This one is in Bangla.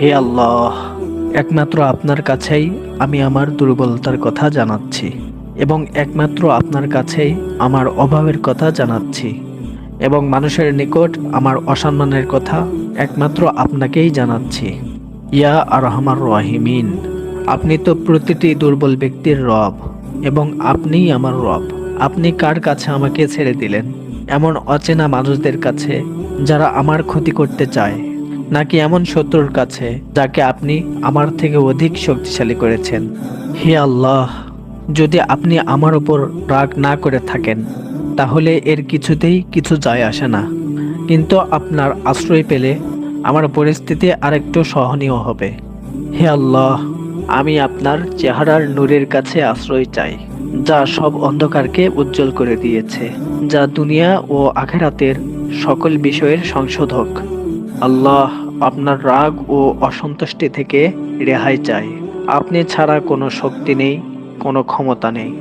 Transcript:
হে আল্লাহ, একমাত্র আপনার কাছেই আমি আমার দুর্বলতার কথা জানাচ্ছি এবং একমাত্র আপনার কাছেই আমার অভাবের কথা জানাচ্ছি এবং মানুষের নিকট আমার অসম্মানের কথা একমাত্র আপনাকেই জানাচ্ছি। ইয়া আর আরহামার রহিমিন, আপনি তো প্রতিটি দুর্বল ব্যক্তির রব এবং আপনিই আমার রব। আপনি কার কাছে আমাকে ছেড়ে দিলেন? এমন অচেনা মানুষদের কাছে যারা আমার ক্ষতি করতে চায়। নাকি এমন শত্রুর কাছে যাকে আপনি আমার থেকে অধিক শক্তিশালী করেছেন? হে আল্লাহ, যদি আপনি আমার উপর রাগ না করে থাকেন, তাহলে এর কিছুতেই কিছু যায় আসে না। কিন্তু আপনার আশ্রয় পেলে আমার পরিস্থিতি আরেকটু সহনীয় হবে। হে আল্লাহ, আমি আপনার চেহারার নূরের কাছে আশ্রয় চাই, যা সব অন্ধকারকে উজ্জ্বল করে দিয়েছে, যা দুনিয়া ও আখেরাতের সকল বিষয়ের সংশোধক। আল্লাহ আপনার রাগ ও অসন্তুষ্টি থেকে রেহাই চাই আপনি ছাড়া কোনো শক্তি নেই, কোনো ক্ষমতা নেই।